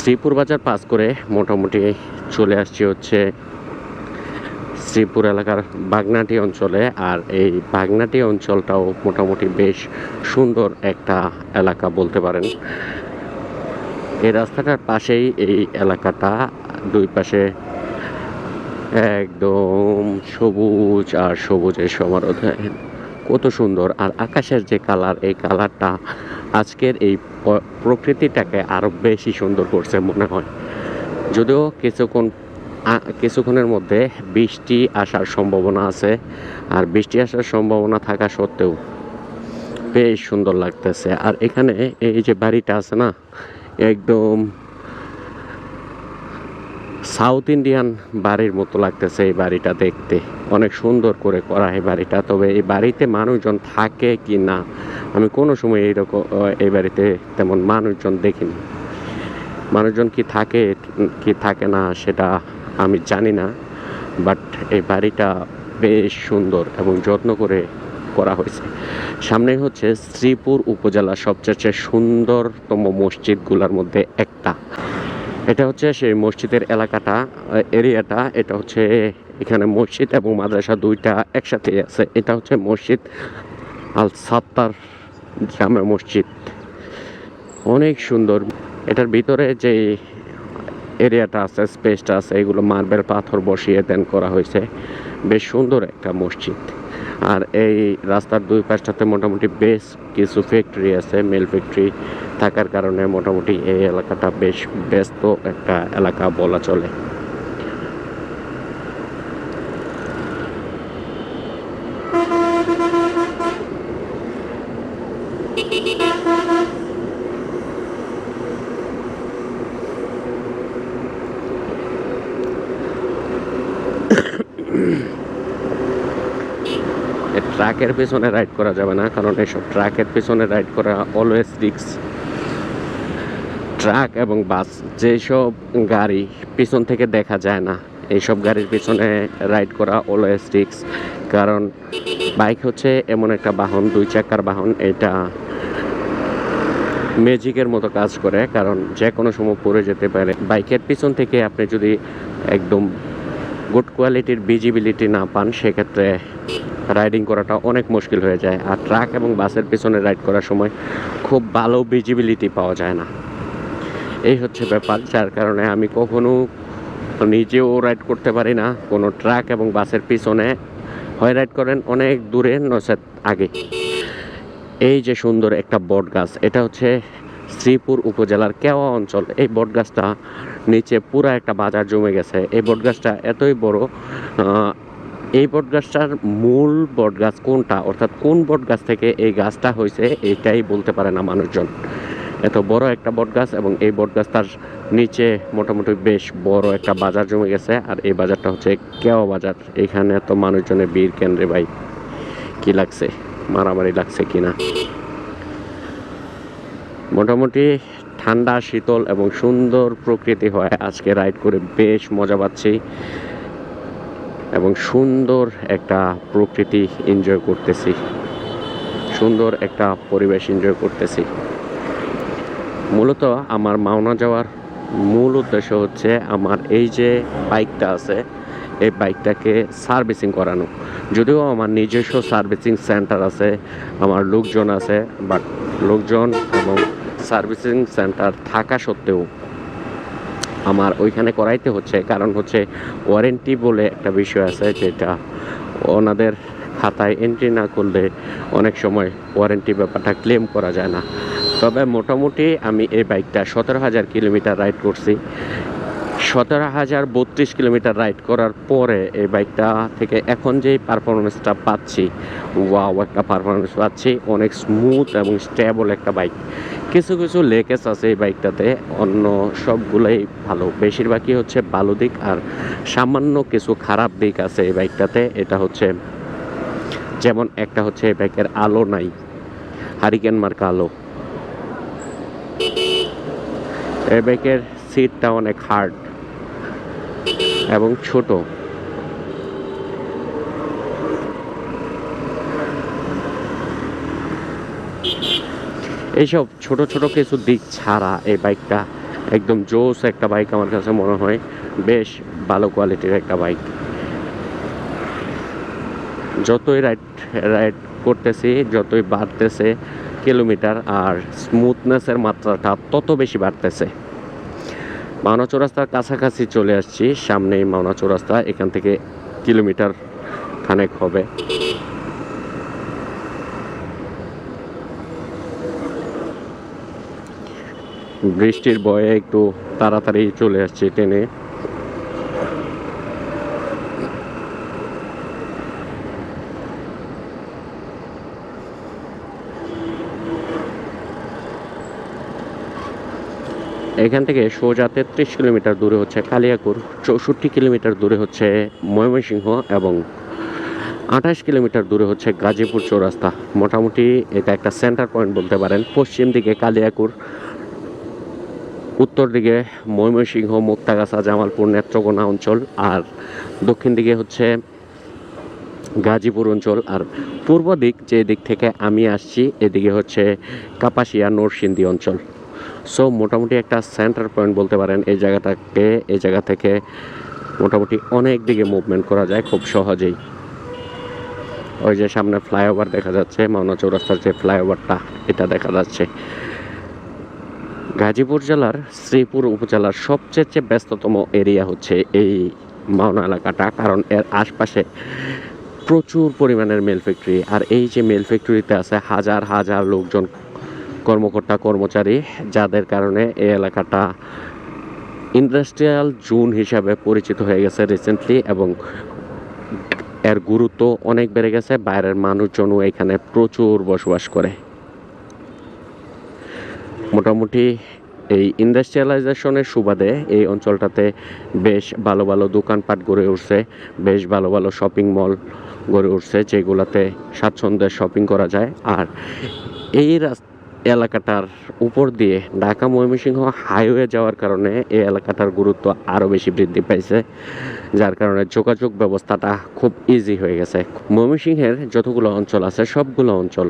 শ্রীপুর বাজার পাস করে মোটামুটি চলে আসছি হচ্ছে শ্রীপুর এলাকার বাগনাটি অঞ্চলে। আর এই বাগনাটি অঞ্চলটাও মোটামুটি বেশ সুন্দর একটা এলাকা বলতে পারেন। এই রাস্তাটার পাশেই এই এলাকাটা, দুই পাশে একদম সবুজ আর সবুজের সমারোহ। কত সুন্দর। আর আকাশের যে কালার, এই কালারটা আজকের এই প্রকৃতিটাকে আরও বেশি সুন্দর করছে মনে হয়। যদিও কিছুক্ষণ কিছুক্ষণের মধ্যে বৃষ্টি আসার সম্ভাবনা আছে, আর বৃষ্টি আসার সম্ভাবনা থাকা সত্ত্বেও বেশ সুন্দর লাগতেছে। আর এখানে এই যে বাড়িটা আছে না, একদম সাউথ ইন্ডিয়ান বাড়ির মতো লাগতেছে এই বাড়িটা দেখতে। অনেক সুন্দর করে করা এই বাড়িটা, তবে এই বাড়িতে মানুষজন থাকে কি না আমি কোনো সময় এইরকম এই বাড়িতে তেমন মানুষজন দেখিনি। মানুষজন কি থাকে কি থাকে না সেটা আমি জানি না বাট এই বাড়িটা বেশ সুন্দর এবং যত্ন করে করা হয়েছে। সামনে হচ্ছে শ্রীপুর উপজেলার সবচেয়ে সুন্দরতম মসজিদগুলোর মধ্যে একটা। এটা হচ্ছে সেই মসজিদের এলাকাটা এরিয়াটা, এটা হচ্ছে এখানে মসজিদ এবং মাদ্রাসা দুইটা একসাথে আছে। এটা হচ্ছে মসজিদ আল সাত্তার জামে মসজিদ। অনেক সুন্দর। এটার ভিতরে যে এরিয়াটা আছে, স্পেসটা আছে, এগুলো মার্বেল পাথর বসিয়ে দেন করা হয়েছে। বেশ সুন্দর একটা মসজিদ। আর এই রাস্তার দুই পাশটাতে মোটামুটি বেশ কিছু ফ্যাক্টরি আছে মিল ফ্যাক্টরি থাকার কারণে মোটামুটি এই এলাকাটা বেশ ব্যস্ত একটা এলাকা বলা চলে। ট্রাকের পেছনে রাইড করা যাবে না, কারণ এসব ট্রাকের পেছনে রাইড করা অলওয়েজ রিক্স ট্রাক এবং বাস, যেসব গাড়ি পিছন থেকে দেখা যায় না, এইসব গাড়ির পিছনে রাইড করা অলওয়েজ রিক্স কারণ বাইক হচ্ছে এমন একটা বাহন, দুই চাকার বাহন, এটা ম্যাজিকের মতো কাজ করে, কারণ যে কোনো সময় পড়ে যেতে পারে। বাইকের পিছন থেকে আপনি যদি একদম গুড কোয়ালিটির ভিজিবিলিটি না পান, সেক্ষেত্রে রাইডিং করাটা অনেক মুশকিল হয়ে যায়। আর ট্রাক এবং বাসের পিছনে রাইড করার সময় খুব ভালো ভিজিবিলিটি পাওয়া যায় না। এই হচ্ছে ব্যাপার, যার কারণে আমি কখনো নিজেও রাইড করতে পারি না। কোনো ট্রাক এবং বাসের পিছনে হয় রাইড করেন অনেক দূরে, নচেত আগে। এই যে সুন্দর একটা বট গাছ এটা হচ্ছে শ্রীপুর উপজেলার কেওয়া অঞ্চল। এই বট গাছটা নিচে পুরা একটা বাজার জমে গেছে। এই বট গাছটা এতই বড় এই বট গাছটার মূল বট গাছ কোনটা? অর্থাৎ কোন বট গাছ থেকে এই গাছটা হয়েছে, এটাই বলতে পারে না মানুষজন। এত বড় একটা বট গাছ এবং এই বট গাছটার নিচে মোটামুটি বেশ বড় একটা বাজার জমে গেছে। আর এই বাজারটা হচ্ছে কেওয়া বাজার। এখানে এত মানুষজনের বীর কেন্দ্রে ভাই? কি লাগছে? মারামারি লাগছে কিনা? মোটামুটি ঠান্ডা, শীতল এবং সুন্দর প্রকৃতি হয় আজকে রাইড করে বেশ মজা পাচ্ছি এবং সুন্দর একটা প্রকৃতি এনজয় করতেছি। সুন্দর একটা পরিবেশ এনজয় করতেছি। মূলত আমার মাওনা যাওয়ার মূল উদ্দেশ্য হচ্ছে আমার এই যে বাইকটা আছে এই বাইকটাকে সার্ভিসিং করানো। যদিও আমার নিজস্ব সার্ভিসিং সেন্টার আছে, আমার লোকজন আছে, বাট লোকজন এবং সার্ভিসিং সেন্টার থাকা সত্ত্বেও আমার ওইখানে করাইতে হচ্ছে। কারণ হচ্ছে ওয়ারেন্টি বলে একটা বিষয় আছে যেটা ওনাদের খাতায় এন্ট্রি না করলে অনেক সময় ওয়ারেন্টি ব্যাপারটা ক্লেম করা যায় না। তবে মোটামুটি আমি এই বাইকটা সতেরো হাজার কিলোমিটার রাইড করছি। সতেরো হাজার বত্রিশ কিলোমিটার রাইড করার পরে এই বাইকটা থেকে এখন যেই পারফরমেন্সটা পাচ্ছি, ওয়াও, একটা পারফরমেন্স পাচ্ছি, অনেক স্মুথ এবং স্টেবল একটা বাইক। কিছু কিছু লেকেস আছে এই বাইকটাতে, অন্য সবগুলোই ভালো। বেশিরভাগই হচ্ছে ভালো দিক আর সামান্য কিছু খারাপ দিক আছে এই বাইকটাতে। এটা হচ্ছে, যেমন একটা হচ্ছে এই বাইকের আলো নাই হারিকেন মার্কা আলো। এই বাইকের সিটটা অনেক হার্ড এবং ছোট। এইসব ছোট ছোট কিছু দিক ছাড়া এই বাইকটা একদম জোস একটা বাইক আমার কাছে মনে হয়। বেশ ভালো কোয়ালিটির একটা বাইক। যতই রাইড রাইড করতেছি, যতই বাড়তেছে, কিলোমিটার আর স্মুথনেসের মাত্রাটা তত বেশি বাড়তেছে। মাওনা চৌরাস্তার কাছাকাছি চলে আসছি। সামনেই মাওনা চৌরাস্তা, এখান থেকে কিলোমিটার খানেক হবে। বৃষ্টির বয়ে একটু তাড়াতাড়ি চলে আসছি ট্রেনে। এখান থেকে সোজা তেত্রিশ কিলোমিটার দূরে হচ্ছে কালিয়াকুর, চৌষট্টি কিলোমিটার দূরে হচ্ছে ময়মনসিংহ এবং আঠাশ কিলোমিটার দূরে হচ্ছে গাজীপুর চৌরাস্তা। মোটামুটি এটা একটা সেন্টার পয়েন্ট বলতে পারেন। পশ্চিম দিকে কালিয়াকুর, উত্তর দিকে ময়মনসিংহ, মুক্তাগাছা, জামালপুর, নেত্রকোনা অঞ্চল আর দক্ষিণ দিকে হচ্ছে গাজীপুর অঞ্চল। আর পূর্ব দিক যে দিক থেকে আমি আসছি, এদিকে হচ্ছে কাপাসিয়া নরসিংদী অঞ্চল। সো মোটামুটি একটা সেন্টার পয়েন্ট বলতে পারেন, এই জায়গাটাকে, এই জায়গা থেকে মোটামুটি অনেক দিকে মুভমেন্ট করা যায় খুব সহজেই। ওই যে সামনে ফ্লাইওভার দেখা যাচ্ছে, মাওনা চৌরাস্তার যে ফ্লাইওভারটা এটা দেখা যাচ্ছে। গাজীপুর জেলার শ্রীপুর উপজেলার সবচেয়ে চেয়ে ব্যস্ততম এরিয়া হচ্ছে এই মাওনা এলাকাটা, কারণ এর আশপাশে প্রচুর পরিমাণের মেল ফ্যাক্টরি আর এই যে মেল ফ্যাক্টরিতে আছে হাজার হাজার লোকজন কর্মকর্তা, কর্মচারী যাদের কারণে এই এলাকাটা ইন্ডাস্ট্রিয়াল জোন হিসাবে পরিচিত হয়ে গেছে রিসেন্টলি এবং এর গুরুত্ব অনেক বেড়ে গেছে। বাইরের মানুষজনও এখানে প্রচুর বসবাস করে। মোটামুটি এই ইন্ডাস্ট্রিয়ালাইজেশনের সুবাদে এই অঞ্চলটাতে বেশ ভালো ভালো দোকানপাট গড়ে উঠছে, বেশ ভালো ভালো শপিং মল গড়ে উঠছে যেগুলোতে স্বাচ্ছন্দ্যে শপিং করা যায়। আর এই রাস- এলাকাটার উপর দিয়ে ঢাকা ময়মনসিংহ হাইওয়ে যাওয়ার কারণে এই এলাকাটার গুরুত্ব আরও বেশি বৃদ্ধি পাইছে, যার কারণে যোগাযোগ ব্যবস্থাটা খুব ইজি হয়ে গেছে। ময়মনসিংহের যতগুলো অঞ্চল আছে, সবগুলো অঞ্চল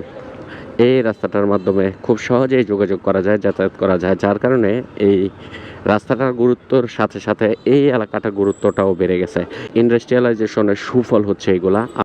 এই রাস্তাটার মাধ্যমে খুব সহজেই যোগাযোগ করা যায়, যাতায়াত করা যায়, যার কারণে এই রাস্তাটার গুরুত্বর সাথে সাথে এই এলাকাটার গুরুত্বটাও বেড়ে গেছে। ইন্ডাস্ট্রিয়ালাইজেশনের সুফল হচ্ছে এগুলা।